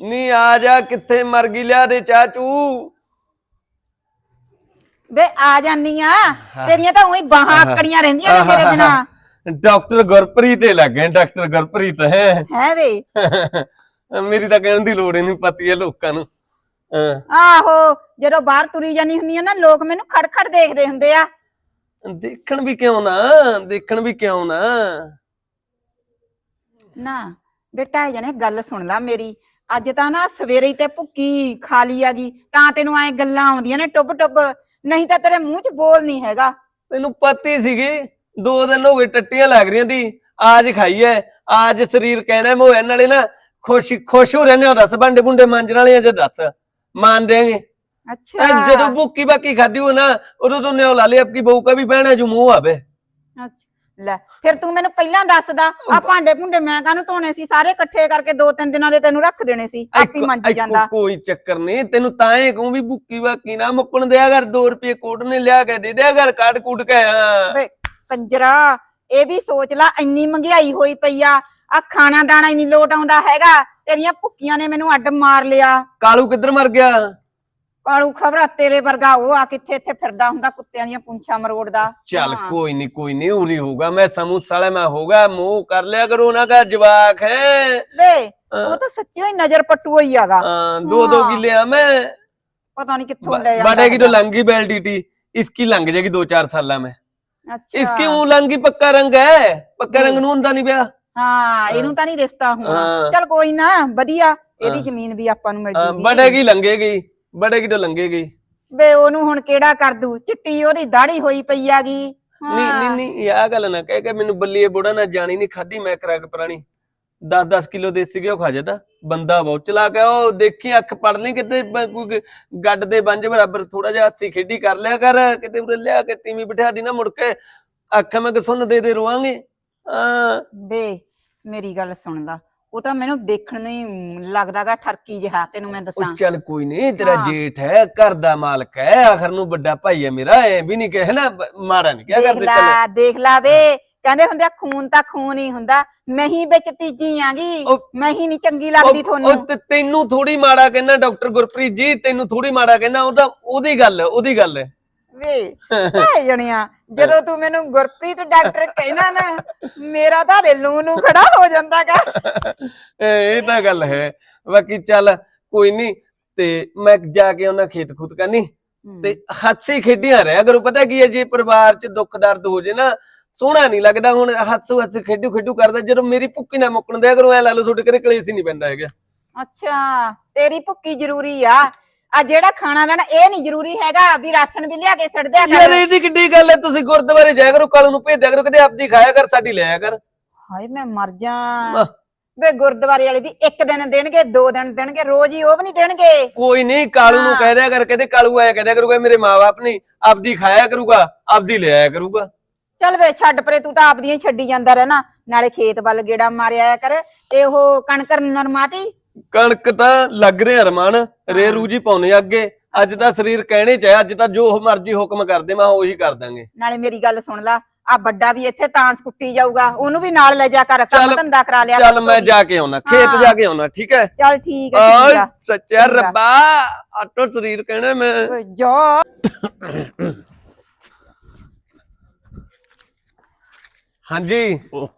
ਨੀ ਆ ਜਾ ਕਿੱਥੇ ਮਰ ਗਈ ਲਿਆ ਦੇ ਚਾਚੂ। ਵੇ ਆ ਜਾਨੀ ਆ ਤੇਰੀਆਂ ਤਾਂ ਉਹੀ ਬਾਹਾਂ ਆਕੜੀਆਂ ਰਹਿੰਦੀਆਂ ਨੇ ਮੇਰੇ ਬਿਨਾ। ਡਾਕਟਰ ਗੁਰਪ੍ਰੀਤ ਹੀ ਲੱਗੇ ਡਾਕਟਰ ਗੁਰਪ੍ਰੀਤ ਹੈ। ਹੈ ਵੇ। ਮੇਰੀ ਤਾਂ ਕਹਿਣ ਦੀ ਲੋੜ ਹੀ ਨਹੀਂ ਪਤੀ ਹੈ ਲੋਕਾਂ ਨੂੰ। ਆਹੋ ਜਦੋਂ ਬਾਹਰ ਤੁਰੀ ਜਾਨੀ ਹੁੰਨੀ ਆ ਨਾ ਲੋਕ ਮੈਨੂੰ ਖੜਖੜ ਦੇਖਦੇ ਹੁੰਦੇ ਆ। ਦੇਖਣ ਵੀ ਕਿਉਂ ਨਾ ਦੇਖਣ ਵੀ ਕਿਉਂ ਨਾ। ਨਾ ਬੇਟਾ ਇਹ ਜਣੇ ਗੱਲ ਸੁਣ ਲੈ ਮੇਰੀ। ਅੱਜ ਤਾਂ ਨਾ ਸਵੇਰੇ ਹੀ ਤੇ ਭੁੱਕੀ ਖਾ ਲਈ ਆਗੀ ਤਾਂ ਤੈਨੂੰ ਐ ਗੱਲਾਂ ਆਉਂਦੀਆਂ ਨੇ ਟੁੱਬ ਟੁੱਬ ਨਹੀਂ ਤਾਂ ਤੇਰੇ ਮੂੰਹ 'ਚ ਬੋਲ ਨਹੀਂ ਹੈਗਾ। ਤੈਨੂੰ ਪਤੀ ਸੀਗੀ ਦੋ ਦਿਨ ਹੋ ਗਏ ਟੱਟੀਆਂ ਲੱਗ ਰਹੀਆਂ ਦੀ ਆਜ ਖਾਈਐ ਆਜ ਸਰੀਰ ਕਹਿਣਾ ਮੋਇਆ ਨਾਲੇ ਨਾ ਖੁਸ਼ ਖੁਸ਼ ਹੋ ਰਹਿੰਦੇ ਹੋ ਦੱਸ ਭਾਂਡੇ ਭੁੰਡੇ ਮਾਂਜਣ ਵਾਲੇ ਜੇ ਦੱਸ ਮੰਨ ਦੇਂਗੇ ਅੱਛਾ। ਜਦੋਂ ਭੁੱਕੀ ਬਾਕੀ ਖਾਦੀ ਹੋ ਨਾ ਉਦੋਂ ਤੋਂ ਨਿਉ ਲਾ ਲਈ ਆਪਕੀ ਬਹੂ ਕਾ ਵੀ ਬਹਿਣਾ ਜੋ ਮੂੰਹ ਆਵੇ। ਅੱਛਾ। ਲੈ ਫਿਰ ਤੂੰ ਮੈਨੂੰ ਪਹਿਲਾਂ ਦੱਸਦਾ ਆ ਭਾਂਡੇ ਭੁੰਡੇ ਮੈਂ ਕਾਹਨੂੰ ਧੋਣੇ ਸੀ? ਸਾਰੇ ਇਕੱਠੇ ਕਰਕੇ ਦੋ ਤਿੰਨ ਦਿਨਾਂ ਦੇ ਤੈਨੂੰ ਰੱਖ ਦੇਣੇ ਸੀ ਆਪੀ ਮੰਜੀ ਜਾਂਦਾ। ਕੋਈ ਚੱਕਰ ਨਹੀਂ ਤੈਨੂੰ ਤਾਂ ਹੀ ਕਹੂੰ ਵੀ ਭੁੱਕੀ ਬਾਕੀ ਨਾ ਮੁੱਕਣ ਦਿਆ ਕਰ 2 ਰੁਪਏ ਕੋਟ ਨੇ ਲਿਆ ਕੇ ਦੇ ਦਿਆ ਕਰ ਕਾਟ ਕੂਟ ਕੇ ਹਾਂ। ਕੰਜਰਾ ਇਹ ਵੀ ਸੋਚ ਲੈ ਇੰਨੀ ਮਹਿੰਗਾਈ ਹੋਈ ਪਈ ਆ ਆ ਖਾਣਾ ਦਾਣਾ ਹੀ ਨਹੀਂ ਲੋਟ ਆਉਂਦਾ ਹੈਗਾ ਤੇਰੀਆਂ ਭੁੱਕੀਆਂ ਨੇ ਮੈਨੂੰ ਅੱਡ ਮਾਰ ਲਿਆ। ਕਾਲੂ ਕਿੱਧਰ ਮਰ ਗਿਆ? ਕਾਲੂ ਖਬਰਾ ਤੇਰੇ ਵਰਗਾ ਉਹ ਆ ਕਿੱਥੇ ਇੱਥੇ ਫਿਰਦਾ ਹੁੰਦਾ ਕੁੱਤਿਆਂ ਦੀਆਂ ਪੁੰਛਾਂ ਮਰੋੜਦਾ ਚੱਲ ਹਾਂ। ਕੋਈ ਨਹੀਂ ਕੋਈ ਨਹੀਂ ਉਰੀ ਹੋਗਾ ਮੈਂ ਸਮੂਸਾ ਵਾਲਾ ਮੈਂ ਹੋਗਾ ਮੂੰਹ ਕਰ ਲਿਆ ਕਰੋ ਨਾ ਕਾ ਜਵਾਕ ਹੈ ਵੇ ਹਾਂ। ਉਹ ਤਾਂ ਸੱਚੀ ਹੀ ਨਜ਼ਰ ਪੱਟੂ ਹੋਈ ਆਗਾ हाँ, दो दो हाँ। की लिया मैं ਪਤਾ ਨਹੀਂ ਕਿੱਥੋਂ ਲੈ ਜਾਂਦਾ बढ़ेगी तो ਹੈਗਾ। लंगी बेल्टी इसकी लंग जाएगी दो चार साल में ਅੱਛਾ इसकी ऊ लंगी पक्का रंग है पक्का हम्म। रंग नू ਹੁੰਦਾ ਨਹੀਂ ਪਿਆ ਹਾਂ ਇਹਨੂੰ ਤਾਂ ਨਹੀਂ ਰਿਸ਼ਤਾ ਹੋਣਾ ਹਾਂ। ਚਲ ਕੋਈ ਨਾ ਵਧੀਆ ਇਹਦੀ ਹਾਂ। ਜ਼ਮੀਨ ਵੀ ਆਪਾਂ ਨੂੰ ਮਿਲ ਹਾਂ, ਜੂਗੀ बढ़ेगी ਬੜੇ ਕਿਤੇ ਲੰਗੇ ਵੇ ਉਹਨੂੰ ਹੁਣ ਕਿਹੜਾ ਕਰ ਦੂ ਚਿੱਟੀ ਉਹਦੀ ਦਾੜੀ ਹੋਈ ਪਈ ਆਗੀ। ਨਹੀਂ ਨਹੀਂ ਨਹੀਂ ਆਹ ਗੱਲ ਨਾ ਕਹਿ ਕੇ ਮੈਨੂੰ ਬੱਲੀਏ ਬੁੜਾ ਨਾ ਜਾਣੀ ਨਹੀਂ ਖਾਦੀ ਮੈਂ ਕਰਾਕ ਪ੍ਰਾਣੀ। 10-10 ਕਿਲੋ ਦੇਸੀ ਘਿਓ ਖਾ ਜਾਂਦਾ ਬੰਦਾ ਬਹੁਤ ਚਲਾ ਹੈ ਉਹ ਦੇਖੀ ਅੱਖ ਪੜ ਲਈ ਕਿਤੇ ਕੋਈ ਗੱਡ ਦੇ ਬੰਜ ਬਰਾਬਰ ਥੋੜਾ ਜਿਹਾ ਹਾਸੀ ਖੇਡੀ ਕਰ ਲਿਆ ਕਰ ਕਿਤੇ ਉਰੇ ਲਿਆ ਕੇ ਤੀਵੀਂ ਬਿਠਾ ਦੀ ਨਾ ਮੁੜ ਕੇ। ਅੱਖ ਮੈਂ ਕਿ ਸੁਣ ਦੇ ਦੇ ਰੋਵਾਂਗੇ। ਆ ਵੇ ਮੇਰੀ ਗੱਲ ਸੁਣ ਲਾ। ਉਹ ਤਾਂ ਮੈਨੂੰ ਦੇਖਣ ਨੂੰ ਹੀ ਲੱਗਦਾਗਾ ਠਰਕੀ ਜਿਹਾ ਤੈਨੂੰ ਮੈਂ ਦੱਸਾਂ। ਚੱਲ ਕੋਈ ਨਹੀਂ ਤੇਰਾ ਹਾਂ। ਜੇਠ ਹੈ ਘਰ ਦਾ ਮਾਲਕ ਹੈ ਆਖਰ ਨੂੰ ਵੱਡਾ ਭਾਈ ਹੈ ਮੇਰਾ ਐ ਵੀ ਨਹੀਂ ਕਹੇ ਨਾ ਬ- ਮਾੜਾ ਨਹੀਂ ਕਿਹਾ ਦੇਖ ਕਰਦੇ ਚੱਲ। ਲਾ ਦੇਖ ਲਾ ਵੇ। ਕਹਿੰਦੇ ਹੁੰਦੇ ਆ, ਖੂਨ ਤਾਂ ਖੂਨ ਹੀ ਹੁੰਦਾ। ਮੈਂ ਹੀ ਵਿੱਚ ਤੀਜੀ ਆਂਗੀ। ਉਹ- ਮੈਂ ਹੀ ਨਹੀਂ ਚੰਗੀ ਲੱਗਦੀ ਉਹ- ਤੁਹਾਨੂੰ। ਉਹ ਤੇ ਤੈਨੂੰ ਥੋੜੀ ਮਾੜਾ ਕਹਿਣਾ ਡਾਕਟਰ ਗੁਰਪ੍ਰੀਤ ਜੀ ਤੈਨੂੰ ਥੋੜੀ ਮਾੜਾ ਕਹਿਣਾ ਉਹਦਾ ਉਹਦੀ ਗੱਲ ਹੈ, ਉਹਦੀ ਗੱਲ ਹੈ। ਵੇ ਐ ਜਣਿਆ। ਜਦੋਂ ਤੂੰ ਮੈਨੂੰ ਗੁਰਪ੍ਰੀਤ ਡਾਕਟਰ ਕਹਿਣਾ ਨਾ ਮੇਰਾ ਤਾਂ ਰੇਲੂ ਨੂੰ ਖੜਾ ਹੋ ਜਾਂਦਾਗਾ। ਇਹ ਤਾਂ ਗੱਲ ਹੈ। ਬਾਕੀ ਚੱਲ ਕੋਈ ਨਹੀਂ ਤੇ ਮੈਂ ਜਾ ਕੇ ਉਹਨਾਂ ਖੇਤ ਖੁੱਤ ਕਰਨੀ। ਤੇ ਹਾਸੇ ਖੇਡੀਆਂ ਰਹਿਆ ਕਰੋ ਪਤਾ ਕੀ ਹੈ ਜੇ ਪਰਿਵਾਰ 'ਚ ਦੁੱਖ ਦਰਦ ਹੋ ਜੇ ਨਾ ਸੋਹਣਾ ਨਹੀਂ ਲੱਗਦਾ ਹੁਣ ਹੱਸੂ ਹੱਸ ਖੇਡੂ ਖੇਡੂ ਕਰਦਾ ਜਦੋਂ ਮੇਰੀ ਭੁੱਕੀ ਨਾ ਮੁੱਕਣ ਦਿਆ ਕਰੋ ਐ ਲਾ ਲਓ ਤੁਹਾਡੇ ਘਰੇ ਕਲੇਸ਼ ਹੀ ਨਹੀਂ ਪੈਂਦਾ ਹੈਗਾ। ਅੱਛਾ ਤੇਰੀ ਭੁੱਕੀ ਜ਼ਰੂਰੀ ਆ। ਆ ਜਿਹੜਾ ਖਾਣਾ ਲੈਣਾ ਇਹ ਨਹੀਂ ਜ਼ਰੂਰੀ ਹੈਗਾ ਵੀ ਰਾਸ਼ਨ ਵੀ ਲਿਆ ਕੇ ਛੱਡ ਦਿਆ ਯਾਰ ਕਰ ਇਹਦੀ ਕਿੱਡੀ ਗੱਲ ਹੈ ਤੁਸੀਂ ਗੁਰਦੁਆਰੇ ਜਾਇਆ ਕਰੋ ਕੱਲ ਨੂੰ ਭੇਜਿਆ ਕਰੋ ਕਦੇ ਆਪਦੀ ਖਾਇਆ ਕਰ ਸਾਡੀ ਲਿਆ ਕਰ। ਹਾਏ ਮੈਂ ਮਰ ਜਾ। ਵੇ ਗੁਰਦੁਆਰੇ ਵਾਲੇ ਵੀ ਇੱਕ ਦਿਨ ਦੇਣਗੇ ਦੋ ਦਿਨ ਦੇਣਗੇ ਰੋਜ਼ ਹੀ ਉਹ ਵੀ ਨਹੀਂ ਦੇਣਗੇ। ਕੋਈ ਨਹੀਂ ਕਾਲੂ ਨੂੰ। ਕਹਿ ਦਿਆ ਕਰ ਕਦੇ ਕਾਲੂ ਆਇਆ ਕਹਿ ਦਿਆ ਕਰੂਗਾ ਮੇਰੇ ਮਾਪੇ ਨਹੀਂ ਆਪਦੀ ਖਾਇਆ ਕਰੂਗਾ ਆਪਦੀ ਲੈ ਆਇਆ ਕਰੂਗਾ। ਚੱਲ ਵੇ ਛੱਡ ਪਰੇ ਤੂੰ ਤਾਂ ਆਪਦੀਆਂ ਹੀ ਛੱਡੀ ਜਾਂਦਾ ਰਹਿਣਾ ਨਾਲੇ ਖੇਤ ਵੱਲ ਗੇੜਾ ਮਾਰਿਆ ਕਰ ਤੇ ਉਹ ਕਣਕ ਨਰਮਾਤੀ ਕਣਕ ਤਾਂ ਲੱਗ ਰਿਹਾ ਰਮਾਨ ਰੇ ਰੂਜੀ ਪਾਉਨੇ ਅੱਗੇ। ਅੱਜ ਤਾਂ ਸਰੀਰ ਕਹਿਣੇ ਚ ਹੈ ਅੱਜ ਤਾਂ ਜੋ ਮਰਜ਼ੀ ਹੁਕਮ ਕਰਦੇ ਮੈਂ ਉਹੀ ਕਰ ਦਾਂਗੇ। ਨਾਲੇ ਮੇਰੀ ਗੱਲ ਸੁਣ ਲਾ ਆ ਵੱਡਾ ਵੀ ਇੱਥੇ ਤਾਂਸ ਕੁੱਟੀ ਜਾਊਗਾ ਉਹਨੂੰ ਵੀ ਨਾਲ ਲੈ ਜਾ ਕਰ ਕੰਮ ਧੰਦਾ ਕਰਾ ਲਿਆ ਚੱਲ ਮੈਂ। ਜਾ ਕੇ ਆਉਣਾ ਖੇਤ। ਜਾ ਕੇ ਆਉਣਾ ਠੀਕ ਹੈ? ਚੱਲ ਠੀਕ ਹੈ ਓਏ ਠੀਕ ਆ। ਸੱਚਾ। ਰੱਬਾ ਆਟੋ ਸਰੀਰ ਕਹਿਣਾ ਮੈਂ। ਜਾ। ਹਾਂਜੀ। ਉਹ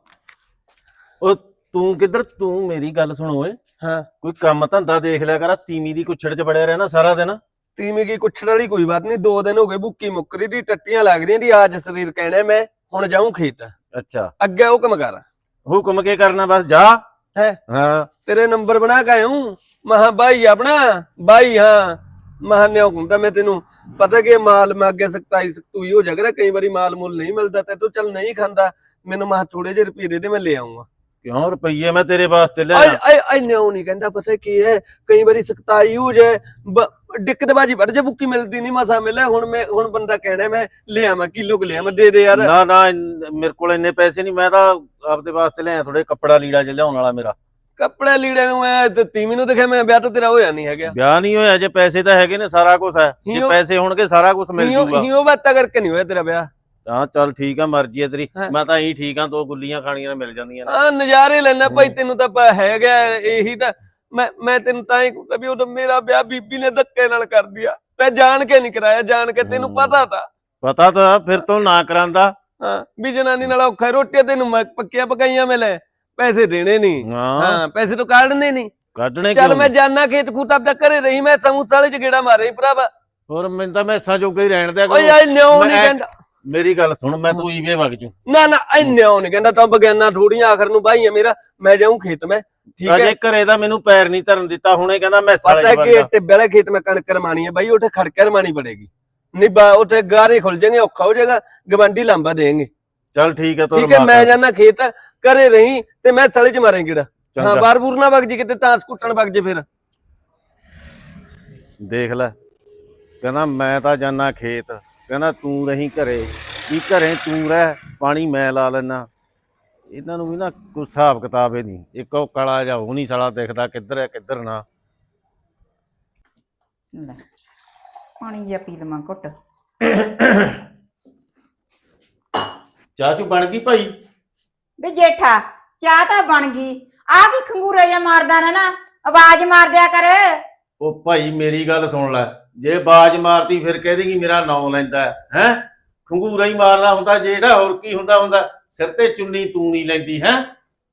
ਉਹ ਤੂੰ ਕਿੱਧਰ ਤੂੰ ਮੇਰੀ ਗੱਲ ਸੁਣ ਓਏ। ਹਾਂ। ਕੋਈ ਕੰਮ ਧੰਦਾ ਦੇਖ ਲਿਆ ਕਰ ਆਹ ਤੀਵੀਂ ਦੀ ਕੁੱਛੜ 'ਚ ਬੜਿਆ ਰਹਿਣਾ ਸਾਰਾ ਦਿਨ। ਤੀਵੇਂ ਕੀ ਕੁੱਛੜ ਵਾਲੀ ਕੋਈ ਬਾਤ ਨਹੀਂ ਦੋ ਦਿਨ ਹੋ ਗਏ ਭੁੱਕੀ ਮੁੱਕਰੀ ਦੀ ਟੱਟੀਆਂ ਲੱਗ ਰਹੀਆਂ ਦੀ ਅੱਜ ਸਰੀਰ ਕਹਿਣਾ ਮੈਂ ਹੁਣ ਜਾਊਂ ਖੇਤ। ਅੱਛਾ। ਅੱਗੇ ਹੁਕਮ ਕਰ। ਹੁਕਮ ਕੇ ਕਰਨਾ ਬਸ ਜਾ। ਹੈ? ਹਾਂ। ਤੇਰੇ ਨੰਬਰ ਬਣਾ ਕੇ ਆਇਉਂ ਮਹਾ ਬਾਈ ਆਪਣਾ ਬਾਈ ਹਾਂ। ਮਹਾ ਨੇ ਹੁਕਮ ਮੈਂ ਤੈਨੂੰ। ਪਤਾ ਕਿ ਮਾਲ ਮੈਂ ਅੱਗੇ ਸਕਤਾਈ ਸਕਤੂਈ ਹੋ ਜਾਗਰਾ ਕਈ ਵਾਰੀ ਮਾਲ ਮੁੱਲ ਨਹੀਂ ਮਿਲਦਾ ਤੇ ਤੂੰ ਚੱਲ ਨਹੀਂ ਖਾਂਦਾ। ਮੈਨੂੰ ਮਹਾ ਥੋੜੇ ਜਿਹੇ ਰੁਪਏ ਦੇ ਦੇ ਮੈਂ ਲੈ ਆਉਂਗਾ ਕਿਉਂ ਰੁਪਈਏ ਮੈਂ ਤੇਰੇ ਵਾਸਤੇ ਲੈ ਆਏ ਆਏ ਨਿਉ ਨਹੀਂ ਕਹਿੰਦਾ ਪਤਾ ਕੀ ਹੈ? ਕਈ ਵਾਰੀ ਸਕਤਾਈ ਹੋ ਜਾਏ ਬ- ਦਿੱਕਤ ਬਾਜੀ ਵੱਡ ਜੇ ਬੁੱਕੀ ਮਿਲਦੀ ਨਹੀਂ ਮਸਾ ਮਿਲੇ ਹੁਣ ਮੈਂ ਹੁਣ ਬੰਦਾ ਕਹਿਣਾ ਮੈਂ ਲੈ ਆਵਾਂ ਕਿਲੋ ਕੁ ਲੈ ਆਵਾਂ ਦੇ ਦੇ ਯਾਰ। ਨਾ ਨਾ ਮੇਰੇ ਕੋਲ ਇੰਨੇ ਪੈਸੇ ਨਹੀਂ ਮੈਂ ਤਾਂ ਆਪਦੇ ਵਾਸਤੇ ਲਿਆ ਥੋੜੇ ਕੱਪੜਾ ਲੀੜਾ ਜਿਹਾ ਲਿਆਉਣ ਵਾਲਾ ਮੇਰਾ। ਕੱਪੜੇ ਲੀੜੇ ਨੂੰ ਮੈਂ ਤੇ ਤੀਵੀਂ ਨੂੰ ਦਿਖਿਆ ਮੈਂ ਵਿਆਹ ਤਾਂ ਤੇਰਾ ਹੋਇਆ ਨਹੀਂ ਹੈਗਾ। ਵਿਆਹ ਨਹੀਂ ਹੋਇਆ ਜੇ ਪੈਸੇ ਤਾਂ ਹੈਗੇ ਨੇ ਸਾਰਾ ਕੁਝ ਹੈ। ਜੇ ਪੈਸੇ ਹੋਣਗੇ ਸਾਰਾ ਕੁਝ ਮਿਲ ਜੂਗਾ। ਹੀਓ ਬਾਤਾਂ ਕਰਕੇ ਨਹੀਂ ਹੋਇਆ ਤੇਰਾ ਵਿਆਹ। ਹਾਂ ਚੱਲ ਠੀਕ ਆ ਮਰਜ਼ੀ ਹੈ ਤੇਰੀ। ਮੈਂ ਤਾਂ ਇਹੀ ਠੀਕ ਆ ਦੋ ਗੁੱਲੀਆਂ ਖਾਣੀਆਂ ਮਿਲ ਜਾਂਦੀਆਂ ਨੇ। ਆ ਨਜ਼ਾਰੇ ਲੈਣਾ ਭਾਈ ਤੈਨੂੰ ਤਾਂ ਪ- ਹੈਗਾ ਇਹੀ ਤਾਂ ਮੈਂ ਮੈਂ ਤੈਨੂੰ ਤਾਂ ਹੀ ਕਹੂੰਗਾ ਵੀ ਉਹ ਮੇਰਾ ਵਿਆਹ ਬੀਬੀ ਨੇ ਧੱਕੇ ਨਾਲ ਕਰ ਦਿਆ। ਤੇ ਜਾਣ ਕੇ ਨਹੀਂ ਕਰਾਇਆ ਜਾਣ ਕੇ ਤੈਨੂੰ। ਪਤਾ ਤਾਂ। ਪਤਾ ਤਾਂ ਫਿਰ ਤੋਂ ਨਾ ਕਰਾਂਦਾ। ਹਾਂ ਵੀ ਜਨਾਨੀ ਨਾਲ ਔਖਾ ਰੋਟੀਆਂ ਤੈਨੂੰ ਮੈਂ ਪੱਕੀਆਂ ਪਕਾਈਆਂ ਮੈਂ ਲੈ ਪੈਸੇ ਦੇਣੇ ਨਹੀਂ। ਹਾਂ। ਪੈਸੇ ਤਾਂ ਕੱਢਣੇ ਨਹੀਂ। ਕੱਢਣੇ ਚੱਲ ਮੈਂ ਜਾਣਾ ਖੇਤ ਖੂਤ ਆਪਦਾ ਘਰੇ ਰਹੀ ਮੈਂ ਸਮੂਸਾ ਵਾਲੇ ਚ ਗੇੜਾ ਮਾਰੇ ਭਰਾਵਾ। ਹੋਰ ਮੈਨੂੰ ਤਾਂ ਮੈਸਾਂ ਜੋਗਾ ਹੀ ਰਹਿਣ ਦਿਆ ਓਏ ਯਾਰ ਨਿਉ ਨਹੀਂ ਕਹਿੰਦਾ। ਮੇਰੀ ਗੱਲ ਸੁਣ ਮੈਂ ਤੂੰ ਈਵੇ ਵਗ ਜੂ ਨਾ ਨਾ ਨਿਉ ਨਹੀਂ ਕਹਿੰਦਾ ਤਾਂ ਬਗਿਆਨਾ ਥੋੜੀਆਂ ਆਖਰ ਨੂੰ ਹੈ ਮੇਰਾ ਮੈਂ ਜਾਊਂ ਖੇਤ ਮੈਂ ਠੀਕ ਹੈ? ਅਜੇ ਘਰੇ ਦਾ ਮੈਨੂੰ ਪੈਰ ਨਹੀਂ ਧਰਨ ਦਿੱਤਾ ਹੁਣੇ ਕਹਿੰਦਾ ਮੈਸਾਂ ਪਤਾ ਹੈ ਚ ਕਿ ਟਿੱਬੇ ਵਾਲੇ ਖੇਤ ਮੈਂ ਕਣਕ ਰਮਾਣੀ ਹੈ ਬਾਈ ਉੱਥੇ ਖੜਕਾ ਰਮਾਣੀ ਪੜੇਗੀ। ਨਹੀਂ ਬਾ ਉੱਥੇ ਗਾਰੇ ਖੁੱਲ ਜਾਣਗੇ ਔਖਾ ਹੋ ਜਾਏਗਾ ਗਵੰਡੀ ਲਾਂਬਾ ਦੇਣਗੇ। ਚੱਲ ਠੀਕ ਹੈ ਠੀਕ ਹੈ ਮੈਂ ਜਾਣਾ ਖੇਤ ਘਰੇ ਰਹੀ ਤੇ ਮੈਂ ਸਲੇ ਚ ਮਾਰਾਂ ਕਿਹੜਾ ਹਾਂ ਚੰਗਾ ਬਾਰ ਬੂਰ ਨਾ ਵਗ ਜੀ ਕਿਤੇ ਤਾਂ ਸਕੂਟਣ ਵਗ ਜੇ ਫਿਰ। ਦੇਖ ਲੈ ਕਹਿੰਦਾ ਮੈਂ ਤਾਂ ਜਾਣਾ ਖੇਤ। ਕਹਿੰਦਾ ਤੂੰ ਰਹੀਂ ਘਰੇ ਕੀ ਘਰੇ ਤੂੰ ਰਹਿ ਪਾਣੀ ਮੈਂ ਲਾ ਲੈਣਾ ਇਹਨਾਂ ਨੂੰ ਵੀ ਨਾ ਕੋਈ ਹਿਸਾਬ ਕਿਤਾਬ ਹੀ ਨਹੀਂ। ਇੱਕ ਉਹ ਕਲਾ ਜਾਂ ਉਹ ਨਹੀਂ ਸਾਲਾ ਦਿਖਦਾ ਕਿੱਧਰ ਹੈ ਕਿੱਧਰ ਨਾ। ਲੈ ਪਾਣੀ ਜਿਹਾ ਪੀ ਲਵਾਂ ਘੁੱਟ। ਚਾਹ ਚੂ ਬਣ ਗਈ ਭਾਈ? ਵੇ ਜੇਠਾ ਚਾਹ ਤਾਂ ਬਣ ਗਈ। ਆ ਕੀ ਖੰਗੂਰਾ ਜਿਹਾ ਮਾਰਦਾ ਨਾ ਨਾ ਆਵਾਜ਼ ਮਾਰ ਦਿਆ ਕਰ। ਉਹ ਭਾਈ ਮੇਰੀ ਗੱਲ ਸੁਣ ਲੈ। ਜੇ ਬਾਜ ਮਾਰਤੀ ਫਿਰ ਕਹਿ ਦੇਗੀ ਮੇਰਾ ਨਾਂ ਲੈਂਦਾ ਹੈ? ਖੰਗੂਰਾ ਹੀ ਮਾਰਨਾ ਹੁੰਦਾ ਜਿਹੜਾ ਹੋਰ ਕੀ ਹੁੰਦਾ ਹੁੰਦਾ ਸਿਰ ਤੇ ਚੁੰਨੀ ਤੂੰ ਨਹੀਂ ਲੈਂਦੀ ਹੈ?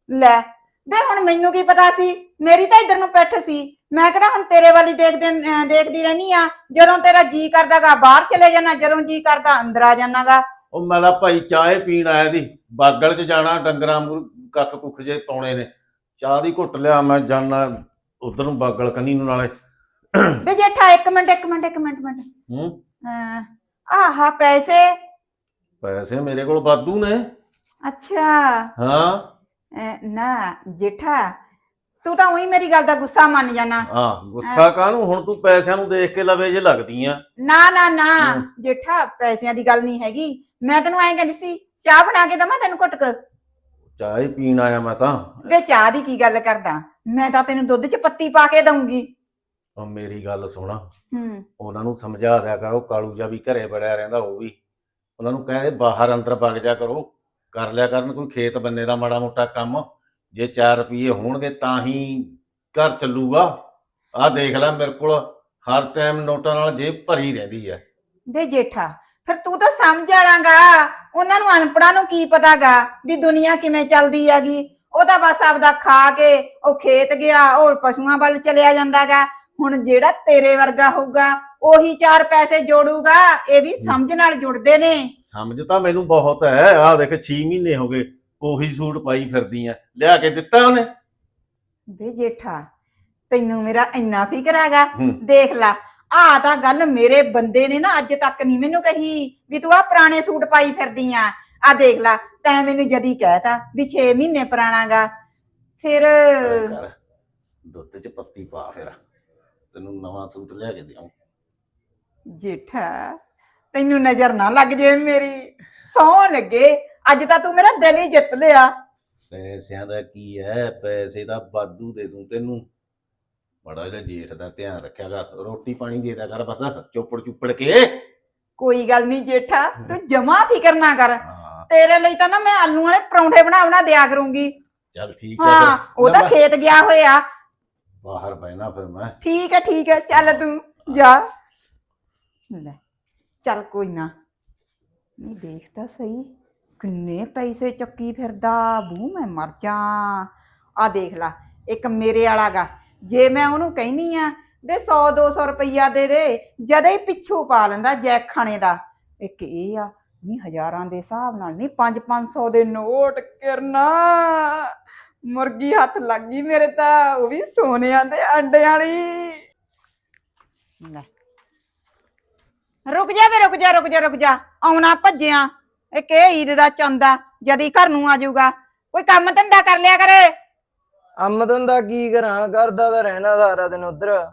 ਲੈ ਵੇ ਹੁਣ ਮੈਨੂੰ ਕੀ ਪਤਾ ਸੀ? ਮੇਰੀ ਤਾਂ ਇਧਰ ਨੂੰ ਪਿੱਠ ਸੀ। ਮੈਂ ਕਿਹੜਾ ਹੁਣ ਤੇਰੇ ਵਾਲੀ ਦੇਖਦੇ ਦੇਖਦੀ ਰਹਿਨੀ ਆ? ਜਦੋਂ ਤੇਰਾ ਜੀ ਕਰਦਾਗਾ ਬਾਹਰ ਚਲੇ ਜਾਣਾ ਜਦੋਂ ਜੀ ਕਰਦਾ ਅੰਦਰ ਆ ਜਾਣਾਗਾ ਉਹ ਮੈਂ ਤਾਂ ਭਾਈ ਚਾਹ ਪੀਣ ਆਇਆ ਦੀ ਬਾਗਲ 'ਚ ਜਾਣਾ ਡੰਗਰਾਂ ਕੱਖ ਕੁੱਖ ਜੇ ਪਾਉਣੇ ਨੇ। ਚਾਹ ਦੀ ਘੁੱਟ ਲਿਆ ਮੈਂ ਜਾਣਾ ਉਧਰ ਨੂੰ ਬਾਗਲ ਕੰਨੀ ਨੂੰ ਨਾਲੇ। ਵੇ ਜੇਠਾ ਇੱਕ ਮਿੰਟ ਇੱਕ ਮਿੰਟ ਇੱਕ ਮਿੰਟ ਮਿੰਟ। ਹੂੰ? ਅਹ ਆਹਾ ਪੈਸੇ? ਪੈਸੇ ਮੇਰੇ ਕੋਲ ਵਾਧੂ ਨੇ। ਅੱਛਾ। ਹਾਂ। ਅਹ ਨਾ ਜੇਠਾ ਤੂੰ ਤਾਂ ਉਹੀ ਮੇਰੀ ਗੱਲ ਦਾ ਗੁੱਸਾ ਮੰਨ ਜਾਣਾ। ਹਾਂ ਗੁੱਸਾ ਕਾਹਨੂੰ? ਹੁਣ ਤੂੰ ਪੈਸਿਆਂ ਨੂੰ ਦੇਖ ਕੇ ਲਵੇ ਜੇ ਲੱਗਦੀ ਆ ਨਾ ਨਾ ਨਾ ਹਮ। ਜੇਠਾ ਪੈਸਿਆਂ ਦੀ ਗੱਲ ਨਹੀਂ ਹੈਗੀ। ਮੈਂ ਤੈਨੂੰ ਐਂ ਕਹਿੰਦੀ ਸੀ ਚਾਹ ਬਣਾ ਕੇ ਦਵਾਂ ਤੈਨੂੰ ਘੁੱਟ ਕੇ? ਚਾਹ ਹੀ ਪੀਣ ਆਇਆ ਮੈਂ ਤਾਂ। ਵੇ ਚਾਹ ਦੀ ਕੀ ਗੱਲ ਕਰਦਾ? ਮੈਂ ਤਾਂ ਤੈਨੂੰ ਦੁੱਧ 'ਚ ਪੱਤੀ ਪਾ ਕੇ ਦਊਂਗੀ। ਉਹ ਮੇਰੀ ਗੱਲ ਸੁਣ। ਹੂੰ। ਉਹਨਾਂ ਨੂੰ ਸਮਝਾ ਦਿਆ ਕਰੋ ਕਾਲੂ ਜਾ ਵੀ ਘਰੇ ਬੜਿਆ ਰਹਿੰਦਾ ਉਹ ਵੀ। ਉਹਨਾਂ ਨੂੰ ਕਹਿੰਦੇ ਬਾਹਰ ਅੰਦਰ ਵਗ ਜਾ ਕਰੋ। ਕਰ ਲਿਆ ਕਰਨ ਕੋਈ ਖੇਤ ਬੰਨੇ ਦਾ ਮਾੜਾ ਮੋਟਾ ਕੰਮ। ਜੇ 4 ਰੁਪਏ ਹੋਣਗੇ ਤਾਂ ਹੀ ਘਰ ਚੱਲੂਗਾ। ਆਹ ਦੇਖ ਲੈ ਮੇਰੇ ਕੋਲ ਹਰ ਟਾਈਮ ਨੋਟਾਂ ਨਾਲ ਜੇਬ ਭਰੀ ਰਹਿੰਦੀ ਹੈ ਵੇ ਜੇਠਾ ਫਿਰ ਤੂੰ ਤਾਂ ਸਮਝ ਆਣਾਗਾ ਉਹਨਾਂ ਨੂੰ ਅਨਪੜਾਂ ਨੂੰ ਕੀ ਪਤਾਗਾ ਵੀ ਦੁਨੀਆ ਕਿਵੇਂ ਚੱਲਦੀ ਹੈਗੀ। ਉਹ ਤਾਂ ਬਸ ਆਪਦਾ ਖਾ ਕੇ ਉਹ ਖੇਤ ਗਿਆ ਉਹ ਪਸ਼ੂਆਂ ਵੱਲ ਚਲਿਆ ਜਾਂਦਾਗਾ। ਹੁਣ ਜਿਹੜਾ ਤੇਰੇ ਵਰਗਾ ਹੋਊਗਾ ਉਹੀ ਚਾਰ ਪੈਸੇ ਜੋੜੂਗਾ ਇਹ ਵੀ ਸਮਝ ਨਾਲ ਜੁੜਦੇ ਨੇ। ਸਮਝ ਤਾਂ ਮੈਨੂੰ ਬਹੁਤ ਹੈ। ਆਹ ਦੇਖ 6 ਮਹੀਨੇ ਹੋ ਗਏ ਉਹੀ ਸੂਟ ਪਾਈ ਫਿਰਦੀ ਆ ਲਿਆ ਕੇ ਦਿੱਤਾ ਉਹਨੇ? ਵੇ ਜੇਠਾ ਤੈਨੂੰ ਮੇਰਾ ਇੰਨਾ ਫਿਕਰ ਹੈਗਾ। ਦੇਖ ਲਾ ਆ ਤਾਂ ਗੱਲ ਮੇਰੇ ਬੰਦੇ ਨੇ ਨਾ ਅੱਜ ਤੱਕ ਨਹੀਂ ਮੈਨੂੰ ਕਹੀ ਵੀ ਤੂੰ ਆ ਪੁਰਾਣੇ ਸੂਟ ਪਾਈ ਫਿਰਦੀ ਆ ਆ ਦੇਖ ਲਾ ਤੈਂ ਮੈਨੂੰ ਜਦੀ ਕਹਿਤਾ ਵੀ 6 ਮਹੀਨੇ ਪੁਰਾਣਾਗਾ। ਫਿਰ ਦੁੱਧ 'ਚ ਪੱਤੀ ਪਾ ਫਿਰ। ਤੈਨੂੰ ਨਵਾਂ ਸੂਟ ਲਿਆ ਕੇ ਦਿਆਂ ਜੇਠਾ ਤੈਨੂੰ ਨਜ਼ਰ ਨਾ ਲੱਗ ਜੇ ਮੇਰੀ। ਸੌ ਲੱਗੇ। ਅੱਜ ਤਾਂ ਤੂੰ ਮੇਰਾ ਦਿਲ ਹੀ ਜਿੱਤ ਲਿਆ। ਪੈਸਿਆਂ ਦਾ ਕੀ ਹੈ? ਪੈਸੇ ਦਾ ਬਾਦੂ ਦੇ ਦੂੰ ਤੈਨੂੰ। ਬੜਾ ਜਿਹਾ ਜੇਠ ਦਾ ਧਿਆਨ ਰੱਖਿਆ ਕਰ। ਰੋਟੀ ਪਾਣੀ ਦੇ ਦਿਆ ਕਰ ਬਸ ਚੁੱਪੜ ਚੁੱਪੜ ਕੇ। ਕੋਈ ਗੱਲ ਨਹੀਂ ਜੇਠਾ ਤੂੰ ਜਮਾ ਫਿਕਰ ਨਾ ਕਰ। ਹਾਂ। ਤੇਰੇ ਲਈ ਤਾਂ ਨਾ ਮੈਂ ਆਲੂ ਵਾਲੇ ਪਰੌਂਠੇ ਬਣਾ ਬਣਾ ਦਿਆ ਕਰੂੰਗੀ। ਚੱਲ ਠੀਕ ਹੈ ਹਾਂ ਫਿਰ। ਉਹ ਤਾਂ ਮੈਂ ਖੇਤ ਗਿਆ ਹੋਇਆ। ਬਾਹਰ ਬੈਣਾ ਫਿਰ ਮੈਂ। ਠੀਕ ਹੈ ਠੀਕ ਹੈ, ਚੱਲ ਤੂੰ ਜਾ। ਲੈ, ਚੱਲ ਕੋਈ ਨਾ। ਨਹੀਂ ਦੇਖਦਾ ਸਹੀ। ਕਿੰਨੇ ਪੈਸੇ ਚੱਕੀ ਫਿਰਦਾ ਬੂ ਮੈਂ ਮਰ ਜਾ। ਆ ਦੇਖ ਲਾ, ਇੱਕ ਮੇਰੇ ਵਾਲਾ ਗਾ। ਜੇ ਮੈਂ ਉਹਨੂੰ ਕਹਿਨੀ ਆ ਵੇ 100 200 ਰੁਪਈਆ ਦੇ ਦੇ, ਜਦੇ ਹੀ ਪਿੱਛੂ ਪਾ ਲੈਂਦਾ ਜੈਖਾਣੇ ਦਾ। ਇੱਕ ਇਹ ਆ, ਨਹੀਂ, ਹਜ਼ਾਰਾਂ ਦੇ ਹਿਸਾਬ ਨਾਲ ਨਹੀਂ 5 500 ਦੇ ਨੋਟ, ਕਿਰਨਾ। ਮੁਰਗੀ ਹੱਥ ਲੱਗ ਗਈ ਮੇਰੇ ਤਾਂ ਉਹ ਵੀ ਸੋਨਿਆਂ ਦੇ ਅੰਡਿਆਂ ਵਾਲੀ। ਲੈ। ਰੁਕ ਜਾ ਵੇ ਰੁਕ ਜਾ ਰੁਕ ਜਾ ਰੁਕ ਜਾ। ਆਉਣਾ ਭੱਜਿਆ। ਇਹ ਕਿ ਈਦ ਦਾ ਚੰਦਾ ਜਦੀ ਘਰ ਨੂੰ ਆ ਜਾਊਗਾ। ਕੋਈ ਕੰਮ ਧੰਦਾ ਕਰ ਲਿਆ ਕਰੇ। ਆਮਦਨ ਦਾ ਕੀ ਕਰਾਂ ਕਰਦਾ ਤਾਂ ਰਹਿਣਾ ਸਾਰਾ ਦਿਨ ਉਧਰ।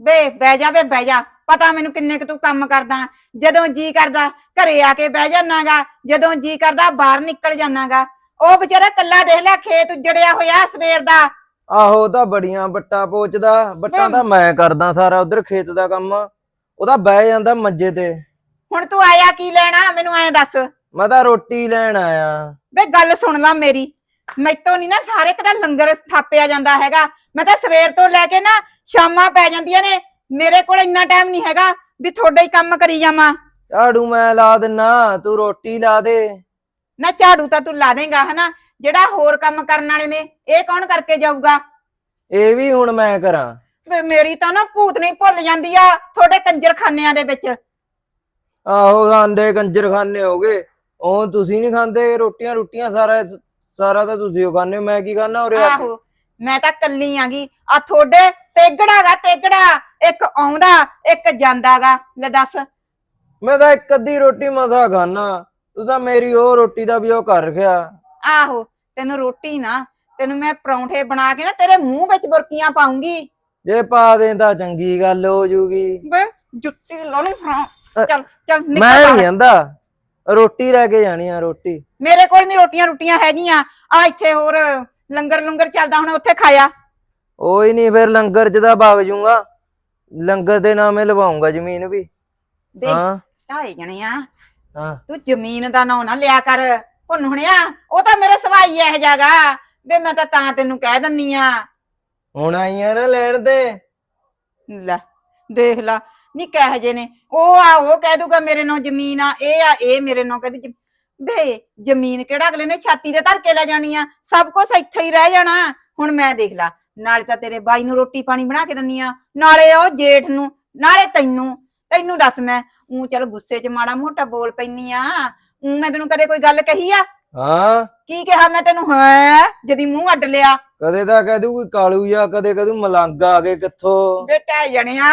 ਬੇ ਬਹਿ ਜਾ ਵੇ ਬਹਿ ਜਾ। ਪਤਾ ਮੈਨੂੰ ਕਿੰਨੇ ਕੁ ਤੂੰ ਕੰਮ ਕਰਦਾ। ਜਦੋਂ ਜੀ ਕਰਦਾ ਘਰੇ ਆ ਕੇ ਬਹਿ ਜਾਨਾਗਾ। ਜਦੋਂ ਜੀ ਕਰਦਾ ਬਾਹਰ ਨਿਕਲ ਜਾਨਾਗਾ। ਉਹ ਵਿਚਾਰਾ ਕੱਲਾ ਦੇਖ ਲੈ ਖੇਤ ਉਜੜਿਆ ਹੋਇਆ ਸਵੇਰ ਦਾ। ਆਹੋ ਤਾਂ ਬੜੀਆਂ ਬੱਟਾ ਪੋਚਦਾ। ਬੱਟਾਂ। ਤਾਂ ਮੈਂ ਕਰਦਾ ਸਾਰਾ ਉਧਰ ਖੇਤ ਦਾ ਕੰਮ। ਉਹਦਾ ਬਹਿ ਜਾਂਦਾ ਮੰਜੇ ਤੇ। ਹੁਣ ਤੂੰ ਆਇਆ ਕੀ ਲੈਣਾ? ਮੈਨੂੰ ਐਂ ਦੱਸ। ਮੈਂ ਤਾਂ ਰੋਟੀ ਲੈਣ ਆਇਆ। ਵੇ ਗੱਲ ਸੁਣ ਲੈ ਮੇਰੀ। ਮੈਤੋਂ ਨਹੀਂ ਨਾ ਸਾਰੇ ਕਿਹੜਾ ਲੰਗਰ ਸਥਾਪਿਆ ਜਾਂਦਾ ਹੈਗਾ। ਮੈਂ ਤਾਂ ਸਵੇਰ ਤੋਂ ਲੈ ਕੇ ਨਾ ਸ਼ਾਮਾਂ ਪੈ ਜਾਂਦੀਆਂ ਨੇ। ਮੇਰੇ ਕੋਲ ਇੰਨਾ ਟਾਈਮ ਨਹੀਂ ਹੈਗਾ ਵੀ ਤੁਹਾਡਾ ਹੀ ਕੰਮ ਕਰੀ ਜਾਵਾਂ। ਝਾੜੂ ਮੈਂ ਲਾ ਦਿੰਨਾ ਤੂੰ ਰੋਟੀ ਲਾ ਦੇ। ਨਾ ਝਾੜੂ ਤਾਂ ਤੂੰ ਲਾ ਦੇਂਗਾ ਹਨਾ? ਜਿਹੜਾ ਹੋਰ ਕੰਮ ਕਰਨ ਵਾਲੇ ਨੇ ਇਹ ਕੌਣ ਕਰਕੇ ਜਾਊਗਾ? ਇਹ ਵੀ ਹੁਣ ਮੈਂ ਕਰਾਂ। ਵੇ ਮੇਰੀ ਤਾਂ ਨਾ ਭੂਤਨੀ ਭੁੱਲ ਜਾਂਦੀ ਆ ਤੁਹਾਡੇ ਕੰਜਰਖਾਨਿਆਂ ਦੇ ਵਿੱਚ। ਆਹੋ ਖਾਂਦੇ ਕੰਜਰਖਾਨੇ ਹੋ ਗਏ। ਉਹ ਤੁਸੀਂ ਨਹੀਂ ਖਾਂਦੇ ਰੋਟੀਆਂ ਰੋਟੀਆਂ ਸਾਰਾ ਸਾਰਾ ਤਾਂ ਤੁਸੀਂ ਉਹ ਖਾਂਦੇ ਹੋ ਮੈਂ ਕੀ ਖਾਣਾ ਉਰੇ ਆ ਕੇ? ਆਹੋ ਮੈਂ ਤਾਂ ਕੱਲੀ ਆਂਗੀ। ਆ ਤੁਹਾਡੇ ਤੇਗੜਾਗਾ ਤੇਗੜਾ। ਇੱਕ ਆਉਂਦਾ ਇੱਕ ਜਾਂਦਾਗਾ। ਲੈ ਦੱਸ। ਮੈਂ ਤਾਂ ਇੱਕ ਅੱਧੀ ਰੋਟੀ ਮਸਾ ਖਾਣਾ ਤੂੰ ਤਾਂ ਮੇਰੀ ਉਹ ਰੋਟੀ ਦਾ ਵੀ ਉਹ ਕਰ ਰਖਿਆ ਆਹੋ ਤੈਨੂੰ ਰੋਟੀ ਨਾ ਤੈਨੂੰ ਮੈਂ ਪਰੌਂਠੇ ਬਣਾ ਕੇ ਨਾ ਤੇਰੇ ਮੂੰਹ ਵਿੱਚ ਬੁਰਕੀਆਂ ਪਾਉਂਗੀ। ਜੇ ਪਾ ਦੇ ਤਾਂ ਚੰਗੀ ਗੱਲ ਹੋ ਜੂਗੀ। ਵੇ ਜੁੱਤੀ ਲਾਉਣੀ ਫਰਾਂ। ਚੱਲ ਚੱਲ ਨਿਕਲ ਮੈਂ ਨਹੀਂ ਬਾਹਰ। ਜਾਂਦਾ ਰੋਟੀ ਲੈ ਕੇ ਜਾਣੀ ਆ ਰੋਟੀ। ਮੇਰੇ ਕੋਲ ਨਹੀਂ ਰੋਟੀਆਂ ਰੋਟੀਆਂ ਹੈਗੀਆਂ। ਆ ਇੱਥੇ ਹੋਰ ਲੰਗਰ ਲੰਗਰ ਚੱਲਦਾ ਹੁਣ ਉੱਥੇ ਖਾਇਆ ਓਏ ਨਹੀਂ ਫਿਰ ਲੰਗਰ ਚ ਤਾਂ ਵਗ ਜੂੰਗਾ। ਲੰਗਰ ਦੇ ਨਾਮੇ ਲਵਾਉਂਗਾ ਜ਼ਮੀਨ ਵੀ। ਹਾਂ। ਢਾਈ ਜਣੇ ਆ। ਹਾਂ। ਤੂੰ ਜ਼ਮੀਨ ਦਾ ਨਾਂ ਨਾ ਲਿਆ ਕਰ। ਭੁੰਨ ਹੁਣਿਆ ਉਹ ਤਾਂ ਮੇਰੇ ਸਵਾਈ ਇਹ ਜਾਗਾ ਵੇ ਮੈਂ ਤਾਂ ਤਾਂ ਤੈਨੂੰ ਕਹਿ ਦਿੰਨੀ ਆ। ਹੁਣ ਆਈਆਂ ਨਾ ਲੈਣ ਦੇ। ਲੈ ਦੇਖ ਲਾ। ਨੀ ਕਹਿ ਜੇ ਨੇ। ਉਹ ਆ ਉਹ ਕਹਿ ਦੂਗਾ ਮੇਰੇ ਨਾਲ ਜ਼ਮੀਨ ਆ ਇਹ ਆ ਇਹ ਮੇਰੇ ਨਾਲ ਕਹਿੰਦੀ ਬੇ ਜ਼ਮੀਨ ਕਿਹੜਾ ਅਗਲੇ ਨੇ ਛਾਤੀ ਤੇ ਧਰ ਕੇ ਲੈ ਜਾਣੀ ਆ? ਸਭ ਕੁਝ ਇੱਥੇ ਹੀ ਰਹਿ ਜਾਣਾ। ਹੁਣ ਮੈਂ ਦੇਖ ਲਾ ਨਾਲੇ ਤਾਂ ਤੇਰੇ ਬਾਈ ਨੂੰ ਰੋਟੀ ਪਾਣੀ ਬਣਾ ਕੇ ਦਿੰਨੀ ਆ। ਨਾਲੇ ਉਹ ਜੇਠ ਨੂੰ ਨਾਲੇ ਤੈਨੂੰ। ਤੈਨੂੰ ਦੱਸ ਮੈਂ ਉਹ ਚੱਲ ਗੁੱਸੇ 'ਚ ਮਾੜਾ ਮੋਟਾ ਬੋਲ ਪੈਨੀ ਆ। ਊਂ ਮੈਂ ਤੈਨੂੰ ਕਦੇ ਕੋਈ ਗੱਲ ਕਹੀ ਆ? ਹਾਂ। ਕੀ ਕਿਹਾ ਮੈਂ ਤੈਨੂੰ? ਹੈ? ਜਦੀ ਮੂੰਹ ਅੱਡ ਲਿਆ। ਕਦੇ ਤਾਂ ਕਹਿ ਦੂ ਕੋਈ ਕਾਲੂ ਜਾਂ ਕਦੇ ਕਹਦੂ ਮਲੰਗ ਆ ਗਏ ਕਿੱਥੋਂ? ਬੇਟਾ ਜਣਿਆ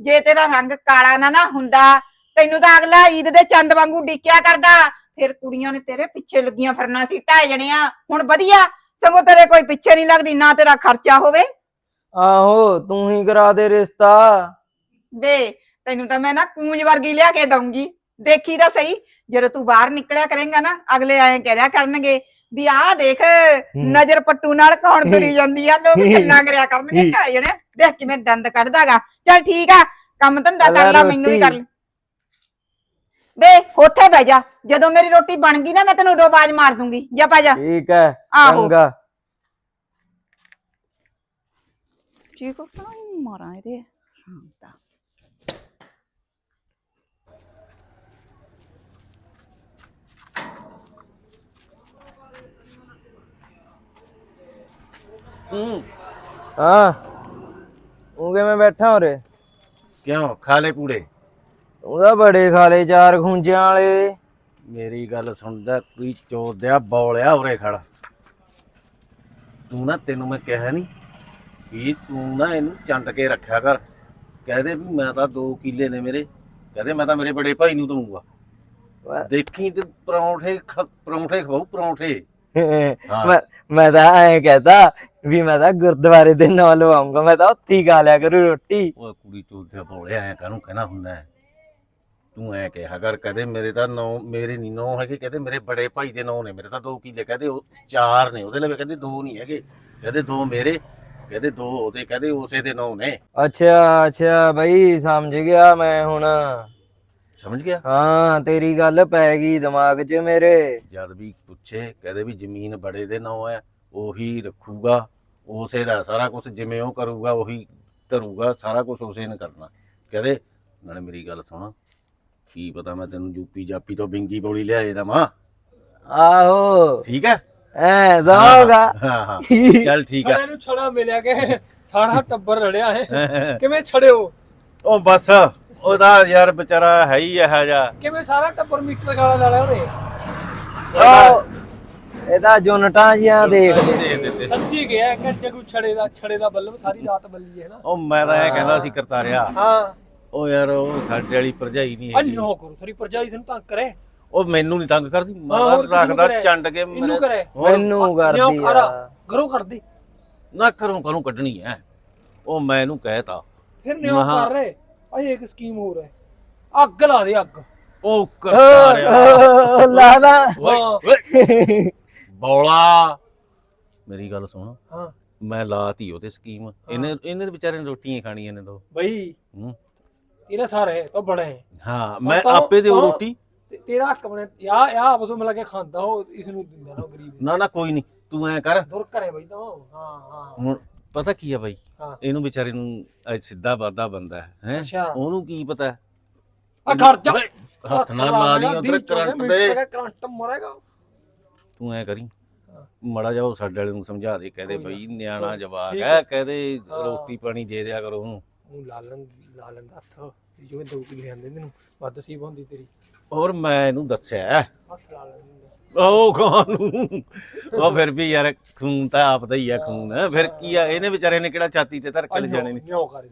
ਜੇ ਤੇਰਾ ਰੰਗ ਕਾਲਾ ਨਾ ਨਾ ਹੁੰਦਾ ਤੈਨੂੰ ਤਾਂ ਅਗਲਾ ਈਦ ਦੇ ਚੰਦ ਵਾਂਗੂ ਡਿੱਕਿਆ ਕਰਦਾ। ਫਿਰ ਕੁੜੀਆਂ ਨੇ ਤੇਰੇ ਪਿੱਛੇ ਲੱਗੀਆਂ ਫਿਰਨਾ ਸੀ ਢਾਈ ਜਣਿਆ। ਹੁਣ ਵਧੀਆ ਸਗੋਂ ਤੇਰੇ ਕੋਈ ਪਿੱਛੇ ਨਹੀਂ ਲੱਗਦੀ ਨਾ ਤੇਰਾ ਖਰਚਾ ਹੋਵੇ। ਆਹੋ ਤੂੰ ਹੀ ਕਰਾ ਦੇ ਰਿਸ਼ਤਾ। ਵੇ ਤੈਨੂੰ ਤਾਂ ਮੈਂ ਨਾ ਕੂੰਜ ਵਰਗੀ ਲਿਆ ਕੇ ਦਊਂਗੀ। ਦੇਖੀ ਤਾਂ ਸਹੀ ਜਦੋਂ ਤੂੰ ਬਾਹਰ ਨਿਕਲਿਆ ਕਰੇਂਗਾ ਨਾ ਅਗਲੇ ਐਂ ਕਹਿਆ ਕਰਨਗੇ ਵੀ ਆਹ ਦੇਖ ਨਜ਼ਰ ਪੱਟੂ ਨਾਲ ਕੌਣ ਤੁਰੀ ਜਾਂਦੀ ਆ ਲੋਕ ਗੱਲਾਂ ਕਰਿਆ ਕਰਨਗੇ ਢਾਈ ਜਣੇ। ਦੇਖ ਕਿਵੇਂ ਦੰਦ ਕੱਢਦਾਗਾ। ਚੱਲ ਠੀਕ ਆ ਕੰਮ ਧੰਦਾ ਕਰ ਲਾ ਮੈਨੂੰ ਵੀ ਕਰ ਲੈ। ਵੇ ਉੱਥੇ ਬਹਿ ਜਾ। ਜਦੋਂ ਮੇਰੀ ਰੋਟੀ ਬਣ ਗਈ ਨਾ ਮੈਂ ਤੈਨੂੰ ਉਦੋਂ ਆਵਾਜ਼ ਮਾਰ ਦੂੰਗੀ। ਜਾ ਪਾ ਜਾ। ਠੀਕ ਹੈ। ਚੰਗਾ। ਜੀ ਕੋ ਪਾਣੀ ਮਾਰਾਂ ਇਹਦੇ। ਹੂੰ। ਹਾਂ। ਉਹ ਕਿਵੇਂ ਬੈਠਾ ਉਰੇ? ਕਿਉਂ? ਖਾ ਲੈ ਕੂੜੇ ਉਹਦਾ ਬੜੇ ਖਾਲੇ ਚਾਰ ਖੁੰਝਿਆਂ ਵਾਲੇ। ਮੇਰੀ ਗੱਲ ਸੁਣਦਾ ਕੋਈ ਚੋਦਿਆ ਬੌਲਿਆ ਉਰੇ ਖੜਾ। ਤੂੰ ਨਾ ਤੈਨੂੰ ਮੈਂ ਕਿਹਾ ਨਹੀਂ ਵੀ ਤੂੰ ਨਾ ਇਹਨੂੰ ਚੰਡ ਕੇ ਰੱਖਿਆ ਕਰ। ਕਹਦੇ ਵੀ ਮੈਂ ਤਾਂ 2 ਕਿੱਲੇ ਨੇ ਮੇਰੇ। ਕਹਦੇ ਮੈਂ ਤਾਂ ਮੇਰੇ ਬੜੇ ਭਾਈ ਨੂੰ ਦਊਂਗਾ। ਦੇਖੀ ਤੇ ਪਰੌਂਠੇ ਪਰੌਂਠੇ ਖਵਾਉ ਪਰੌਂਠੇ। ਮੈਂ ਮੈਂ ਤਾਂ ਐਂ ਕਹਤਾ ਵੀ ਮੈਂ ਤਾਂ ਗੁਰਦੁਆਰੇ ਦੇ ਨਾਲ ਲਵਾਉਂਗਾ ਮੈਂ ਤਾਂ ਉੱਥੇ ਹੀ ਖਾ ਲਿਆ ਕਰੂ ਰੋਟੀ। ਉਹ ਕੁੜੀ ਚੋਦਿਆ ਬੌਲਿਆ ਐ ਕਾਹਨੂੰ ਕਹਿਣਾ ਹੁੰਦਾ ਹੈ? ਤੂੰ ਐ ਕਿਹਾ ਕਰ ਕਹਦੇ ਮੇਰੇ ਤਾਂ ਨੌ ਮੇਰੇ ਨਹੀਂ ਨੌ ਹੈਗੇ ਕਹਦੇ ਮੇਰੇ ਬੜੇ ਭਾਈ ਦੇ ਨੌ ਨੇ ਮੇਰੇ ਤਾਂ 2 ਕਿੱਲੇ ਕਹਦੇ ਉਹ ਚਾਰ ਨੇ ਉਹਦੇ ਲਈ ਕਹਿੰਦੇ ਦੋ ਨਹੀਂ ਹੈਗੇ ਕਹਦੇ ਦੋ ਮੇਰੇ ਕਹਦੇ ਦੋ ਉਹਦੇ ਕਹਦੇ ਉਸੇ ਦੇ ਨੌ ਨੇ। ਅੱਛਾ ਅੱਛਾ ਬਈ ਸਮਝ ਗਿਆ ਮੈਂ ਹੁਣ। ਸਮਝ ਗਿਆ? ਹਾਂ ਤੇਰੀ ਗੱਲ ਪੈ ਗਈ ਦਿਮਾਗ 'ਚ ਮੇਰੇ। ਜਦ ਵੀ ਪੁੱਛੇ ਕਹਦੇ ਵੀ ਜ਼ਮੀਨ ਬੜੇ ਦੇ ਨਾਂ ਹੈ ਉਹੀ ਰੱਖੂਗਾ। ਉਸੇ ਦਾ ਸਾਰਾ ਕੁਝ ਜਿਵੇਂ ਉਹ ਕਰੂਗਾ ਉਹੀ ਧਰੂਗਾ ਸਾਰਾ ਕੁਝ ਉਸੇ ਨੇ ਕਰਨਾ। ਕਹਦੇ ਨਾਲੇ ਮੇਰੀ ਗੱਲ ਸੁਣ ਕੀ ਪਤਾ ਮੈਂ ਤੈਨੂੰ ਯੂਪੀ ਜਾਪੀ ਤੋਂ ਬਿੰਗੀ ਬੋਲੀ ਲਿਆਏ ਦਾ ਮਾਂ ਆਹੋ। ਠੀਕ ਹੈ? ਐ ਦਵਾਂਗਾ ਹਾਂ ਹਾਂ ਚੱਲ ਠੀਕ ਹੈ। ਛੜੇ ਨੂੰ ਛੜਾ ਮਿਲਿਆ ਕਿ ਸਾਰਾ ਟੱਬਰ ਰੜਿਆ ਹੈ। ਕਿਵੇਂ ਛੜਿਓ? ਉਹ ਬਸ ਉਹਦਾ ਯਾਰ ਵਿਚਾਰਾ ਹੈ ਹੀ ਇਹੋ ਜਿਹਾ। ਕਿਵੇਂ ਸਾਰਾ ਟੱਬਰ ਮੀਟਰ ਗਾਲਾ ਲਾ ਲਿਆ ਉਹਨੇ ਇਹਦਾ ਜੁਨਟਾਂ ਜੀਆਂ ਦੇਖ ਦੇ ਸੱਚੀ ਗਿਆ ਕਿ ਜੇ ਕੋਈ ਛੜੇ ਦਾ ਛੜੇ ਦਾ ਬੱਲਬ ਸਾਰੀ ਰਾਤ ਬੱਲੀ ਹੈ ਨਾ। ਉਹ ਮੈਂ ਤਾਂ ਇਹ ਕਹਿੰਦਾ ਸੀ ਕਰਤਾਰਿਆ ਹਾਂ। ਉਹ ਯਾਰ ਉਹ ਸਾਡੇ ਵਾਲੀ ਭਰਜਾਈ ਨਹੀਂ ਹੈਗੀ। ਅੰਨੋ ਕਰੋ ਤੇਰੀ ਪਰਜਾਈ ਤੈਨੂੰ ਤੰਗ ਕਰੇ। ਉਹ ਮੈਨੂੰ ਨਹੀਂ ਤੰਗ ਕਰਦੀ ਮੈਂ ਹਾਂ, ਹੋਰ ਤਾਂ ਕਿਸੇ ਨੂੰ ਰੱਖਦਾ। ਚੰਡ ਕੇ ਇਹਨੂੰ ਮੇਰੇ- ਕਰੇ। ਮੈਨੂੰ ਕਰਦੀ ਖਾਰਾ ਆ। ਘਰੋਂ ਕਰਦੀ ਨਾ ਕਰੂੰ ਕਰੂੰ ਕੱਢਣੀ ਐ। ਉਹ ਮੈਂ ਇਹਨੂੰ ਕਹਿਤਾ। ਫਿਰ ਮਹਾਂ- ਕਰ ਰਹੇ। ਅਜੇ ਇੱਕ ਸਕੀਮ ਹੋਰ ਹੈ। ਅੱਗ ਲਾ ਦੇ ਅੱਗ। ਉਹ ਕਰਤਾਰਿਆ। ਲਾਦਾ ਓਏ ਹਾਂ। ਓਏ ਬੌਲਾ। ਮੇਰੀ ਗੱਲ ਸੁਣ। ਹਾਂ। ਮੈਂ ਲਾਤੀ ਉਹਤੇ ਸਕੀਮ। ਇਹਨੇ ਇਹਨੇ ਵਿਚਾਰੇ ਨੇ ਰੋਟੀਆਂ ਹੀ ਖਾਣੀਆਂ ਨੇ ਦੋ। ਬਈ ਹੂੰ। ਤੇਰਾ ਸਾਰਾ ਹੈ ਤਾਂ ਬੜਾ। ਹੈ ਹਾਂ ਮੈਂ ਤਾਂ- ਆਪੇ ਦੇ ਤਾਂ- ਰੋਟੀ। ਤੇ ਤੇਰਾ ਹੱਕ ਬਣੇ। ਯਾ ਯਾ ਬਦੋ ਮਿਲਾ ਕੇ ਖਾਂਦਾ ਉਹ ਇਸ ਨੂੰ ਦਿੰਦਾ ਨਾ ਗਰੀਬ ਨੂੰ। ਨਾ ਕੋਈ ਨਹੀਂ। ਤੂੰ ਐ ਕਰ। ਦੁਰ ਕਰੇ ਬਈ ਤਾਂ। ਹਾਂ ਹਾਂ ਹੁਣ ਪਤਾ ਕੀ ਆ ਬਾਈ? ਹਾਂ। ਇਹਨੂੰ ਵਿਚਾਰੇ ਨੂੰ ਅੱਜ ਸਿੱਧਾ ਵਾਦਾ ਬੰਦਾ ਹੈ ਹੈਂ? ਉਹਨੂੰ ਕੀ ਪਤਾ? ਹੈ? ਆ ਘਰ ਜਾ। ਹੱਥ ਨਾਲ ਲਾ ਲਈ ਉਧਰ ਕਰੰਟ ਦੇ। ਕਰੰਟ ਮਰੇਗਾ। ਤੂੰ ਐ ਕਰੀ। ਮੜਾ ਜਾ ਉਹ ਸਾਡੇ ਵਾਲੇ ਨੂੰ ਸਮਝਾ ਦੇ ਕਹਦੇ ਬਈ ਨਿਆਣਾ ਜਵਾਕ ਹੈ। ਕਹਦੇ। ਰੋਟੀ ਪਾਣੀ ਦੇ ਦਿਆ ਕਰੋ ਉਹਨੂੰ। ਉਹ ਲਾਲਨ ਲਾਲਨ ਦਾ ਹੱਥ ਤੇ ਜੋ ਦੋ ਕਿਲੇ ਆਂਦੇ ਮੈਨੂੰ ਵੱਧ ਸੀ ਹੁੰਦੀ ਤੇਰੀ। ਔਰ ਮੈਂ ਇਹਨੂੰ ਦੱਸਿਆ। ਹੱਥ ਲਾਲਨ ਉਹ ਖਾਨੂੰ ਉਹ ਫਿਰ ਵੀ ਯਾਰ ਖੂਨ ਤਾਂ ਆਪ ਦਾ ਹੀ ਆ ਖੂਨ। ਫਿਰ ਕੀ ਆ ਇਹਨੇ ਵਿਚਾਰੇ ਨੇ ਕਿਹੜਾ ਛਾਤੀ ਤੇ ਧਰ ਕੇ ਲੈ ਜਾਣੇ ਨੇ? ਨਿਓ ਕਰ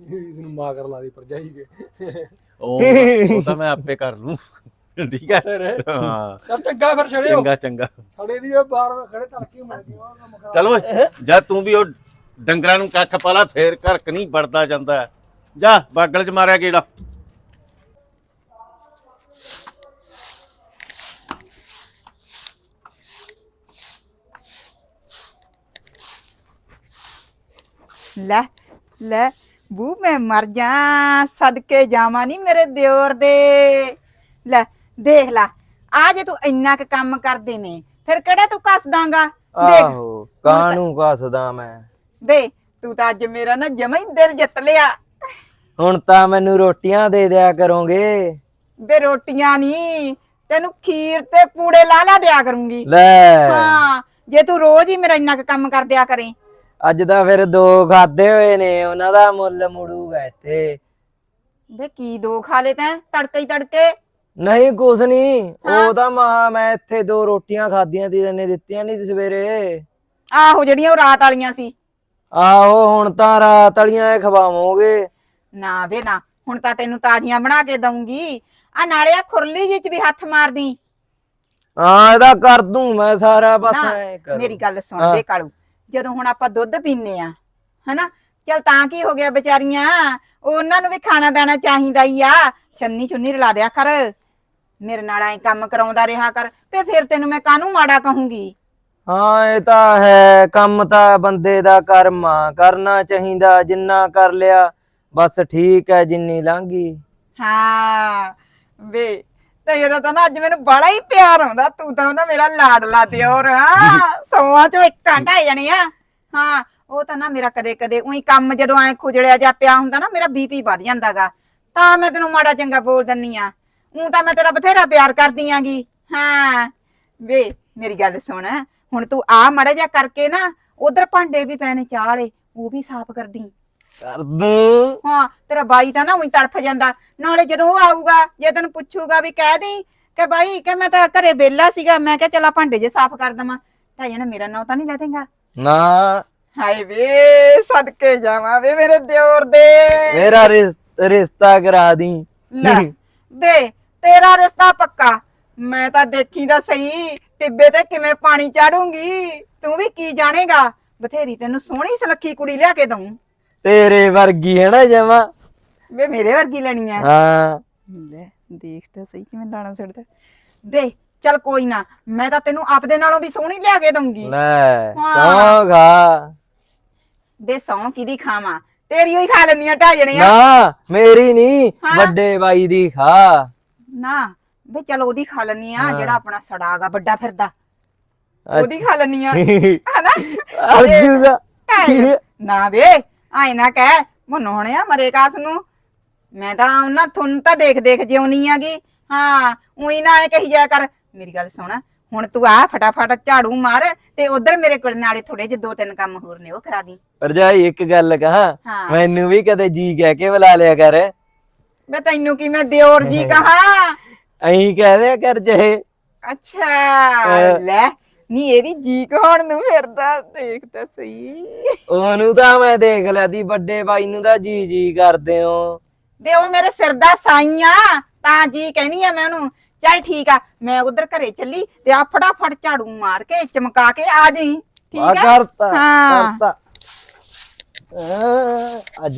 ਇਸ ਨੂੰ ਮਾਂ ਕਰ ਲਾ ਦੀ ਪਰਜਾਈ ਕੇ। ਉਹ ਤਾਂ ਮੈਂ ਆਪੇ ਕਰ ਲੂੰ। ਠੀਕ ਹੈ? ਸਰ ਹਾਂ। ਚੱਲ ਚੰਗਾ ਫਿਰ ਛੜਿਓ ਚੰਗਾ ਚੰਗਾ। ਛੜੇ ਦੀ ਉਹ ਬਾਹਰ ਖੜੇ ਤੜਕੇ ਮਰ ਗਏ ਉਹ ਖਰਾਬ। ਚਲ ਓਏ ਜਦ ਤੂੰ ਵੀ ਉਹ ਡੰਗਰਾਂ ਨੂੰ ਕੱਖ ਪਾਲਾ ਫੇਰ ਘਰ ਕ ਨਹੀਂ ਵੜਦਾ ਜਾਂਦਾ। ਹੈ। ਜਾ ਬਾਗਲ ਚ ਮਾਰਿਆ ਗੇੜਾ। ਲੈ ਲੈ ਬੂ ਮੈਂ ਮਰ ਜਾ ਸਦਕੇ ਜਾਵਾਂ ਨਹੀਂ ਮੇਰੇ ਦਿਓਰ ਦੇ। ਲੈ ਦੇਖ ਲੈ ਆ ਜੇ ਤੂੰ ਇੰਨਾ ਕੁ ਕੰਮ ਕਰਦੇ ਨੇ ਫਿਰ ਕਿਹੜਾ ਤੂੰ ਕੱਸ ਦਾਂਗਾ ਦੇਖ ਆਹੋ ਕਾਹਨੂੰ ਕੱਸਦਾ ਮੈਂ? ਬੇ ਤੂੰ ਤਾਂ ਅੱਜ ਮੇਰਾ ਨਾ ਜਮਾ ਹੀ ਦਿਲ ਜਿੱਤ ਲਿਆ। ਹੁਣ ਤਾਂ ਮੈਨੂੰ ਰੋਟੀਆਂ ਦੇ ਦਿਆ ਕਰੋਗੇ। ਬੇ ਰੋਟੀਆਂ ਨਹੀਂ ਤੈਨੂੰ ਖੀਰ ਤੇ ਪੂੜੇ ਲਾ ਲਾ ਦਿਆ ਕਰੂੰਗੀ। ਲੈ। ਹਾਂ ਜੇ ਤੂੰ ਰੋਜ਼ ਹੀ ਮੇਰਾ ਇੰਨਾ ਕੁ ਕੰਮ ਕਰ ਦਿਆ ਕਰੇ। ਅੱਜ ਤਾਂ ਫਿਰ ਦੋ ਖਾਦੇ ਹੋਏ ਨੇ ਉਹਨਾਂ ਦਾ ਮੁੱਲ ਮੁੜੂਗਾ ਇੱਥੇ। ਬੇ ਕੀ ਦੋ ਖਾ ਲੇ ਤੈਂ? ਤੜਕੇ ਹੀ ਤੜਕੇ। ਨਹੀਂ ਕੁਛ ਨਹੀਂ। ਉਹ ਤਾਂ ਮਹਾ ਮੈਂ ਇੱਥੇ ਦੋ ਰੋਟੀਆਂ ਖਾਧੀਆਂ ਤੀ ਤੈਨੇ ਦਿੱਤੀਆਂ ਨਹੀਂ ਸਵੇਰੇ। ਆਹੋ ਜਿਹੜੀਆਂ ਉਹ ਰਾਤ ਵਾਲੀਆਂ ਸੀ। ਆਹੋ ਹੁਣ ਤਾਂ ਰਾਤ ਵਾਲੀਆਂ ਇਹ ਖਵਾਵੋਗੇ। ਨਾ ਵੇ ਨਾ ਹੁਣ ਤਾਂ ਤੈਨੂੰ ਤਾਜ਼ੀਆਂ ਬਣਾ ਕੇ ਦਊਂਗੀ। ਆ ਨਾਲੇ ਆ ਖੁਰਲੀ ਜਿਹੀ ਚ ਵੀ ਹੱਥ ਮਾਰਦੀ। ਹਾਂ ਇਹਦਾ ਕਰ ਦੂੰ ਮੈਂ ਸਾਰਾ ਬਸ ਨਾ, ਐ ਕਰ। ਮੇਰੀ ਗੱਲ ਸੁਣ। ਵੇ ਕਾਲੂ ਜਦੋਂ ਹੁਣ ਆਪਾਂ ਦੁੱਧ ਪੀਨੇ ਆ ਹਨਾ? ਚਲ ਤਾਂ ਕੀ ਹੋ ਗਿਆ ਵਿਚਾਰੀਆਂ? ਉਹਨਾਂ ਨੂੰ ਵੀ ਖਾਣਾ ਦਾਣਾ ਚਾਹੀਦਾ ਹੀ ਆ। ਛੰਨੀ ਛੁੰਨੀ ਰਲਾ ਦਿਆ ਕਰ। ਮੇਰੇ ਨਾਲ ਐ ਕੰਮ ਕਰਾਉਂਦਾ ਰਿਹਾ ਕਰ ਤੇ ਫਿਰ ਤੈਨੂੰ ਮੈਂ ਕਾਹਨੂੰ ਮਾੜਾ ਕਹੂੰਗੀ? ਹਾਂ ਇਹ ਤਾਂ ਹੈ ਕੰਮ ਤਾਂ ਬੰਦੇ ਦਾ ਕਰਮ ਆ ਕਰਨਾ ਚਾਹੀਦਾ ਜਿੰਨਾ ਕਰ ਲਿਆ ਬਸ ਠੀਕ ਹੈ ਜਿੰਨੀ ਲੰਘੀ। ਹਾਂ ਵੇ ਤੇ ਇਹਦਾ ਤਾਂ ਨਾ ਅੱਜ ਮੈਨੂੰ ਬੜਾ ਹੀ ਪਿਆਰ ਆਉਂਦਾ ਤੂੰ ਤਾਂ ਨਾ ਮੇਰਾ ਲਾਡਲਾ ਦਿਓਰ ਹਾਂ ਸੌਆਂ ਚੋਂ ਇੱਕ ਘੰਟਾ ਆ ਜਾਣੇ ਆ। ਹਾਂ ਉਹ ਤਾਂ ਨਾ ਮੇਰਾ ਕਦੇ ਕਦੇ ਉਹੀ ਕੰਮ ਜਦੋਂ ਐ ਖੁਜੜਿਆ ਜਾ ਪਿਆ ਹੁੰਦਾ ਨਾ ਮੇਰਾ ਬੀਪੀ ਵੱਧ ਜਾਂਦਾਗਾ। ਤਾਂ ਮੈਂ ਤੈਨੂੰ ਮਾੜਾ ਚੰਗਾ ਬੋਲ ਦਿੰਨੀ ਆ। ਉਹ ਤਾਂ ਮੈਂ ਤੇਰਾ ਬਥੇਰਾ ਪਿਆਰ ਕਰਦੀ ਆਂਗੀ। ਹਾਂ ਵੇ ਮੇਰੀ ਗੱਲ ਸੁਣ। ਹੁਣ ਤੂੰ ਆ ਮਾੜਾ ਜਿਹਾ ਕਰਕੇ ਨਾ ਉਧਰ ਭਾਂਡੇ ਵੀ ਪੈਣੇ ਚਾਹ ਵਾਲੇ ਉਹ ਵੀ ਸਾਫ਼ ਕਰਦੀ। ਕਰ ਦੂੰ ਹਾਂ ਤੇਰਾ ਬਾਈ ਤਾਂ ਨਾ ਉਹੀ ਤੜਫ ਜਾਂਦਾ। ਨਾਲੇ ਜਦੋਂ ਉਹ ਆਊਗਾ ਜੇ ਤੈਨੂੰ ਪੁੱਛੂਗਾ ਵੀ ਕਹਿ ਦੀ ਕਿ ਬਾਈ ਕਿ ਮੈਂ ਤਾਂ ਘਰੇ ਵਿਹਲਾ ਸੀਗਾ ਮੈਂ ਕਿਹਾ ਚਲਾ ਭਾਂਡੇ ਜੇ ਸਾਫ਼ ਕਰ ਦਵਾਂ। ਤਾਂ ਜਣਾ ਮੇਰਾ ਨਾਂ ਤਾਂ ਨਹੀਂ ਲੈ ਦੇਂਗਾ। ਨਾ। ਹਾਏ ਵੇ ਸਦਕੇ ਜਾਵਾਂ ਵੇ ਮੇਰੇ ਦਿਓਰ ਦੇ। ਮੇਰਾ ਰਿਸ- ਰਿਸ਼ਤਾ ਕਰਾ ਦੀ ਲੈ ਵੇ ਤੇਰਾ ਰਿਸ਼ਤਾ ਪੱਕਾ। ਮੈਂ ਤਾਂ ਦੇਖੀ ਦਾ ਸਹੀ ਟਿੱਬੇ ਤੇ ਕਿਵੇਂ ਪਾਣੀ ਚਾੜੂੰਗੀ। ਤੂੰ ਵੀ ਕੀ ਜਾਣੇਗਾ? ਬਥੇਰੀ ਤੈਨੂੰ ਸੋਹਣੀ ਸੁਨੱਖੀ ਕੁੜੀ ਲਿਆ ਕੇ ਦਊਂ। ਤੇਰੇ ਵਰਗੀ ਹੈ ਨਾ ਜਮਾ। ਵੇ ਮੇਰੇ ਵਰਗੀ ਲੈਣੀ ਆ ਹਾਂ। ਲੈ ਦੇਖ ਤਾਂ ਸਹੀ ਕਿਵੇਂ ਲਾਣਾ ਸਿੜਦਾ ਵੇ ਚੱਲ ਕੋਈ ਨਾ ਮੈਂ ਤਾਂ ਤੈਨੂੰ ਆਪਦੇ ਨਾਲੋਂ ਵੀ ਸੋਹਣੀ ਲਿਆ ਕੇ ਦਊਂਗੀ। ਲੈ ਹਾਂ। ਵੇ ਸੌ ਕਿਦੀ ਖਾਵਾਂ? ਤੇਰੀ ਹੋਈ ਖਾ ਲੈਣੀ ਆ ਢਾ ਜਣੀਆਂ। ਨਾ ਮੇਰੀ ਨਹੀਂ ਹਾਂ। ਵੱਡੇ ਬਾਈ ਦੀ ਖਾ। ਨਾ ਵੇ ਚੱਲ ਉਹਦੀ ਖਾ ਲੈਣੀ ਆ। ਜਿਹੜਾ ਆਪਣਾ ਸੜਾਗਾ ਵੱਡਾ ਫਿਰਦਾ। ਉਹਦੀ ਖਾ ਲੈਣੀ ਆ। ਹਨਾ? ਅਰਜੂਗਾ ਨਾ ਵੇ ਆਏ ਨਾ ਕਹਿ ਮਨੋਣਿਆ ਮਰੇ ਕਾਸ ਨੂੰ। ਮੈਂ ਤਾਂ ਉਹਨਾਂ ਤੁਹਾਨੂੰ ਤਾਂ ਦੇਖ ਦੇਖ ਜਿਉਣੀ ਆਗੀ। ਹਾਂ ਉਹੀ ਨਾ ਐ ਕਹੀ ਜਾ ਕਰ। ਮੇਰੀ ਗੱਲ ਸੁਣ ਹੁਣ ਤੂੰ ਆ ਫਟਾਫਟ ਝਾੜੂ ਮਾਰ ਤੇ ਉਧਰ ਮੇਰੇ ਕੋਲ ਨਾਲੇ ਥੋੜੇ ਜਿਹੇ ਦੋ ਤਿੰਨ ਕੰਮ ਹੋਰ ਨੇ ਉਹ ਕਰਾ ਦੀ। ਭਰਜਾਈ ਇੱਕ ਗੱਲ ਕਹਾ। ਮੈਨੂੰ ਵੀ ਕਦੇ ਜੀ ਕਹਿ ਕੇ ਬੁਲਾ ਲਿਆ ਕਰ। ਮੈਂ ਤੈਨੂੰ ਕੀ ਮੈਂ ਦਿਓਰ ਜੀ ਕਹਾ? ਅਹੀਂ ਕਹਿ ਦਿਆ ਕਰ ਜਹੇ। ਅੱਛਾ ਲੈ ਨੀ ਇਹ ਵੀ ਜੀ ਕਹਾਉਣ ਨੂੰ ਫਿਰਦਾ ਦੇਖ ਤਾਂ ਸਹੀ। ਉਹਨੂੰ ਤਾਂ ਮੈਂ ਦੇਖ ਲਿਆ ਦੀ ਵੱਡੇ ਬਾਈ ਨੂੰ ਤਾਂ ਜੀ ਜੀ ਕਰਦੇ ਹੋ। ਵੇ ਉਹ ਮੇਰੇ ਸਿਰ ਦਾ ਸਾਈਆਂ ਤਾਂ ਜੀ ਕਹਿਨੀ ਆ ਮੈਂ ਉਹਨੂੰ। ਚੱਲ ਠੀਕ ਆ ਮੈਂ ਉਧਰ ਘਰੇ ਚੱਲੀ ਤੇ ਆ ਫਟਾਫਟ ਝਾੜੂ ਮਾਰ ਕੇ ਚਮਕਾ ਕੇ ਆ ਜਾਈ। ਠੀਕ ਆ ਕਰਤਾ ਅੱਜ